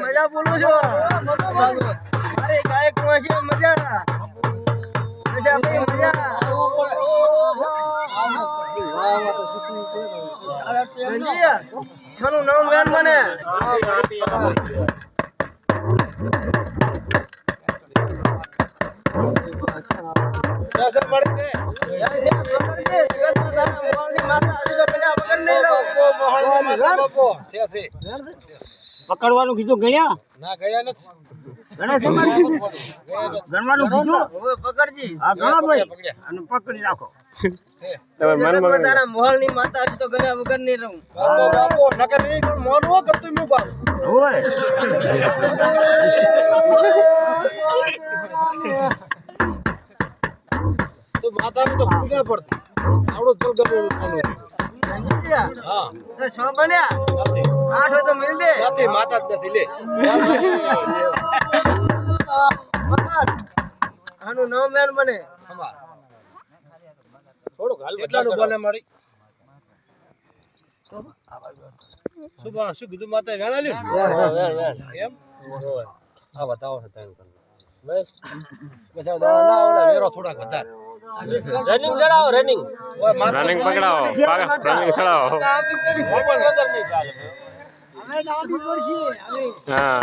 મજા બોલું છું. અરે, ગાયકમાં છે. મજા. મજા. ભાઈ, મજા. મારું નામ મને. માતા હજુ તો પકડવાનું કીધું ગયા ના ગયા નથી. ગણેશ ગયા નથી. ગણવાનું કીધું? પકડજી. હા ગણો ભાઈ. અને પકડી રાખો. જગતમાં તારા મોહનની માતા તો કન્યા વગર નહીં રહું. બાપો બાપો નકર નહીં પણ મોન હો કરતું મેં પાડું હોય. તો માતામાં તો પડતી. આવડો તો છ બન્યા આઠ હોય તો મિલ દે નથી માતા જ નથી લે. આનું નામ વેન બને થોડુંક હાલ કેટલાનું બોલે મારી. શું? પણ શું કીધું માતા વેણા લ્યું એમ? હા બતાવો છે તારું બસ. પછી ના ઓલા વેરો થોડાક વધારે. રનિંગ ચડાવો રનિંગ. રનિંગ પકડાવો. રનિંગ ચડાવો. હા.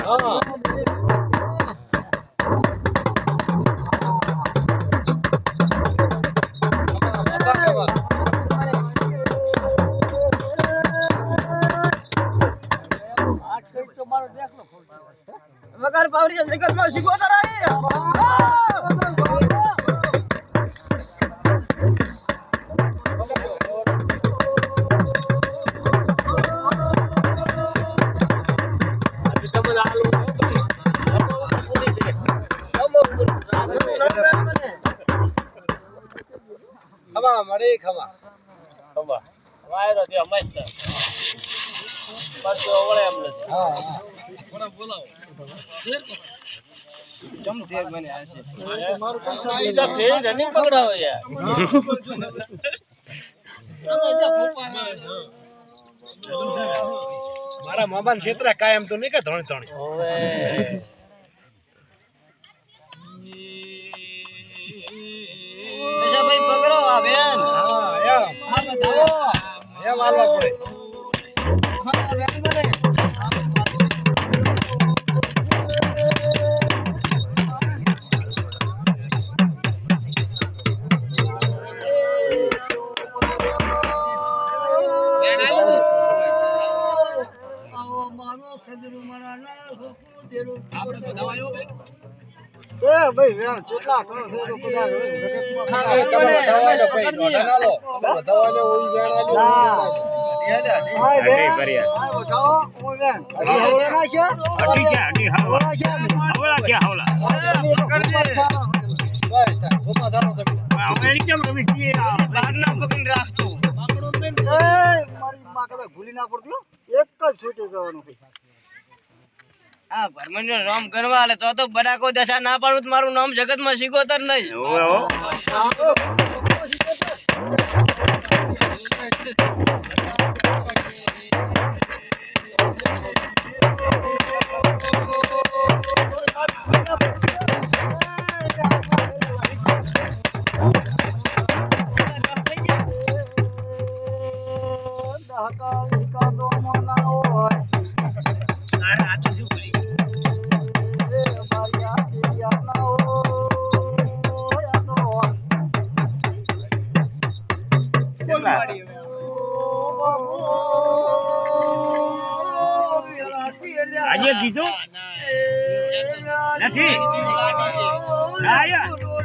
વગર પાવડી જગતમાં શીખોતર ખમા મળી ખમા. વાયરો છે. મસ્ત પરસો ઓળે એમ નથી. હા હા. થોડા બોલાવો. રનિંગ પકડાવો યાર મારા મામાને ક્ષેત્ર કાયમ તો નહીં કે ધોણી ધણી. એમ હાલવા પડે આ બેન બને એ ભાઈ વેણ કેટલા કરો છે તો કદાચ ભૂલી ના પડતી એક જ છૂટી જવાનું છે. આ ભરમણીનો નામ કરવા આલે તો તો બડાકો દશા ના પાડું તો મારું નામ જગતમાં શીખોતર નહીં. ઓવે કેટલા આજે કીધું નથી આયા